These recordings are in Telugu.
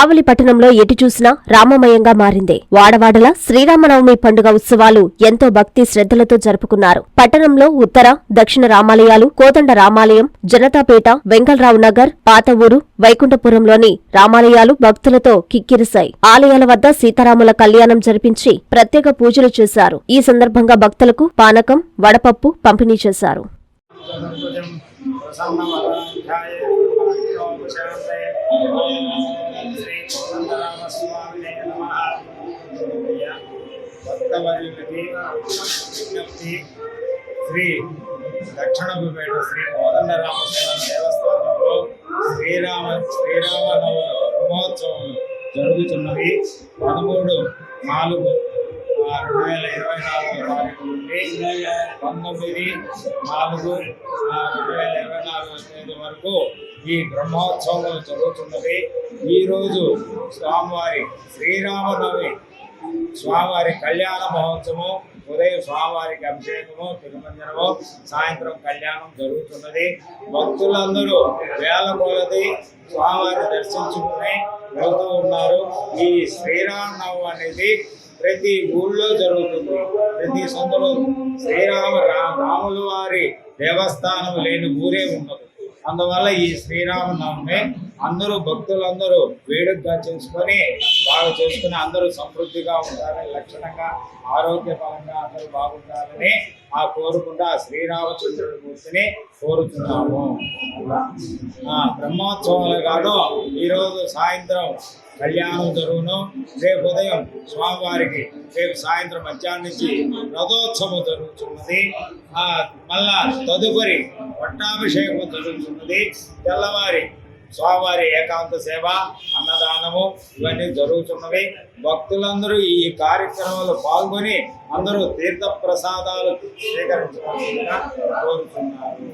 కావలి పట్టణంలో ఎటు చూసినా రామమయంగా మారింది. వాడవాడల శ్రీరామనవమి పండుగ ఉత్సవాలు ఎంతో భక్తి శ్రద్ధలతో జరుపుకున్నారు. పట్టణంలో ఉత్తర దక్షిణ రామాలయాలు కోదండ రామాలయం జనతాపేట వెంకలరావు నగర్ పాత ఊరు వైకుంఠపురంలోని రామాలయాలు భక్తులతో కిక్కిరిశాయి. ఆలయాల వద్ద సీతారాముల కళ్యాణం జరిపించి ప్రత్యేక పూజలు చేశారు. ఈ సందర్భంగా భక్తులకు పానకం వడపప్పు పంపిణీ చేశారు. శ్రీ శ్రీ దక్షిణపేట శ్రీ కోదండరామస్వామి దేవస్థానంలో శ్రీరామ శ్రీరామనవ బ్రహ్మోత్సవం జరుగుతున్నవి పదమూడు నాలుగు రెండు వేల ఇరవై నాలుగు తారీఖు నుండి పంతొమ్మిది నాలుగు రెండు వేల ఇరవై నాలుగు తేదీ వరకు ఈ బ్రహ్మోత్సవం జరుగుతున్నది. ఈరోజు స్వామివారి శ్రీరామనవమి స్వామివారి కళ్యాణ మహోత్సవం ఉదయం స్వామివారికి అభిషేకము తిరుమంజనము సాయంత్రం కళ్యాణం జరుగుతున్నది. భక్తులందరూ వేల కొలది స్వామివారిని దర్శించుకుని వెళ్తూ ఉన్నారు. ఈ శ్రీరామనవం అనేది ప్రతి ఊళ్ళో జరుగుతుంది. ప్రతి సొంతలో శ్రీరామ రాముల వారి దేవస్థానం లేని ఊరే ఉండదు. అందువల్ల ఈ శ్రీరామనవమే అందరూ భక్తులందరూ వేడుకగా చేసుకొని బాగా చేసుకుని అందరూ సమృద్ధిగా ఉంటారని లక్షణంగా ఆరోగ్యపరంగా అందరూ బాగుండాలని ఆ కోరుకుంటా శ్రీరామచంద్రుడి మూర్తిని కోరుతున్నాము. బ్రహ్మోత్సవాలు కాదు ఈరోజు సాయంత్రం కళ్యాణం జరుగును. రేపు ఉదయం స్వామివారికి రేపు సాయంత్రం మధ్యాహ్నం నుంచి రథోత్సవం జరుగుతున్నది. మళ్ళా తదుపరి పట్టాభిషేకం జరుగుతున్నది. తెల్లవారి స్వామివారి ఏకాంత సేవ అన్నదానము ఇవన్నీ జరుగుతున్నవి. భక్తులందరూ ఈ కార్యక్రమంలో పాల్గొని అందరూ తీర్థ ప్రసాదాలు స్వీకరించవలసిందిగా కోరుతున్నారు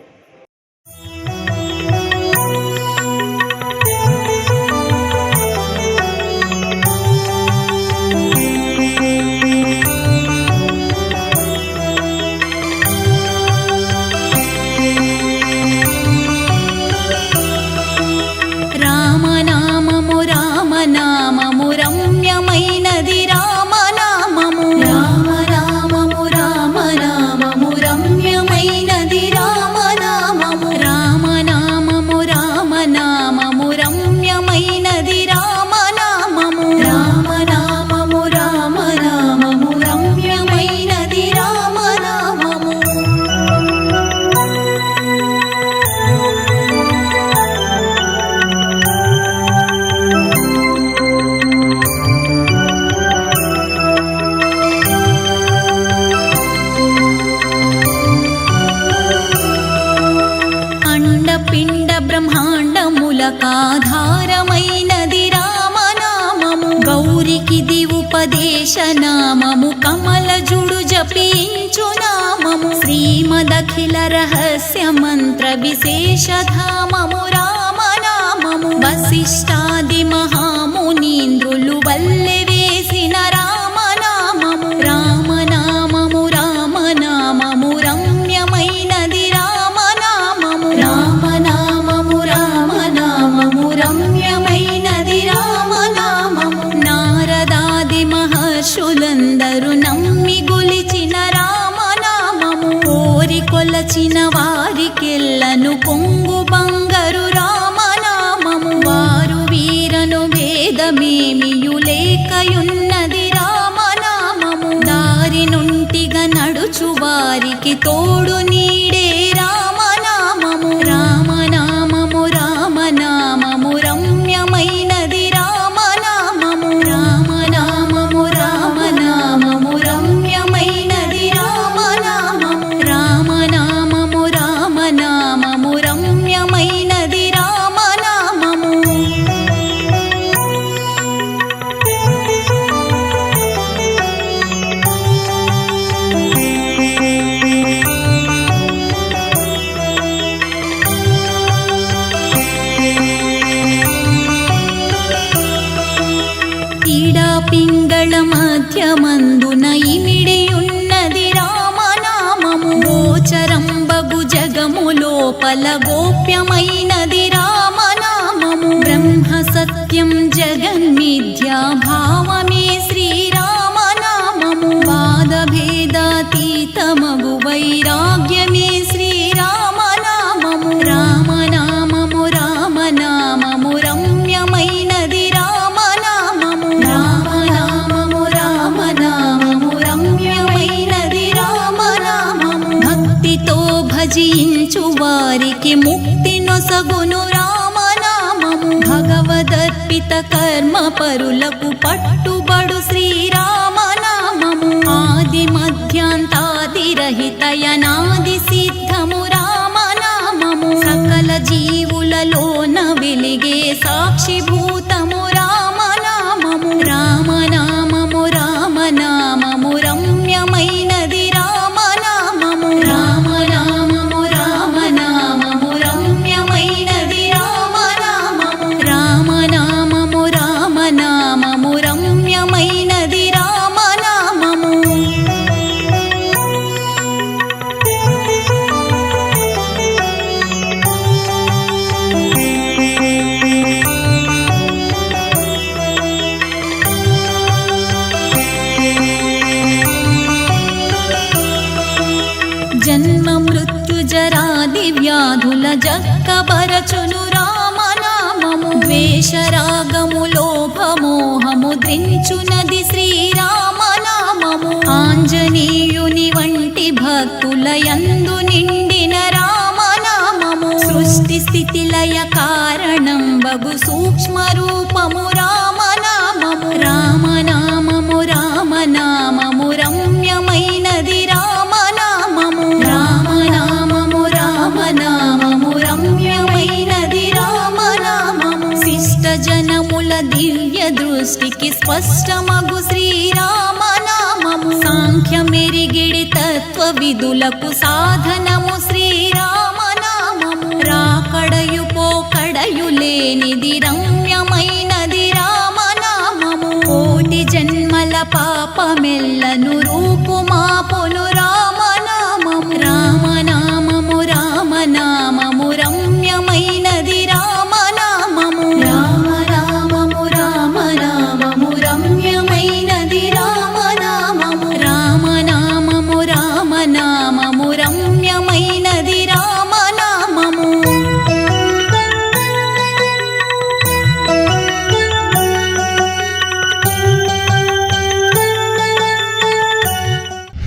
బ్రహ్మాండములకాధారమైనది రామనామము గౌరికి దివుపదేశనామము కమలజుడు జపించు నామము శ్రీమదఖిల రహస్య మంత్ర విశేషధామము రామనామము వశిష్టాది మహామునీంద్రులు వల్లే ఉన్నది రామనామము. దారి నుంటిగా నడుచు వారికి తోడు మధ్యమందున ఇమిడియున్నది రామనామము. గోచరంబగు జగము లోపల గోప్యమైనది రామనామము. బ్రహ్మ సత్యం జగన్మిథ్యా భావమి భజించు వారికి ముక్తి నొసగును రామనామము. భగవదర్పిత కర్మ పరులకు పట్టుబడు శ్రీరామనామము. ఆది మధ్యాంతాదిరహితయనాది సిద్ధము రామనామము. సకల జీవులలోన వెలిగే సాక్షిభూ వ్యాధుల జక్కబరచును రామనామము. వేషరాగము లోభమోహము దించునది శ్రీరామనామము. ఆంజనేయుని వంటి భక్తులయందు నిండిన రామనామము. సృష్టి స్థితిలయ కారణం బగు సూక్ష్మరూ స్పష్టమగు శ్రీరామనామము. సాంఖ్య మెరిగిడి తత్వ విధులకు సాధన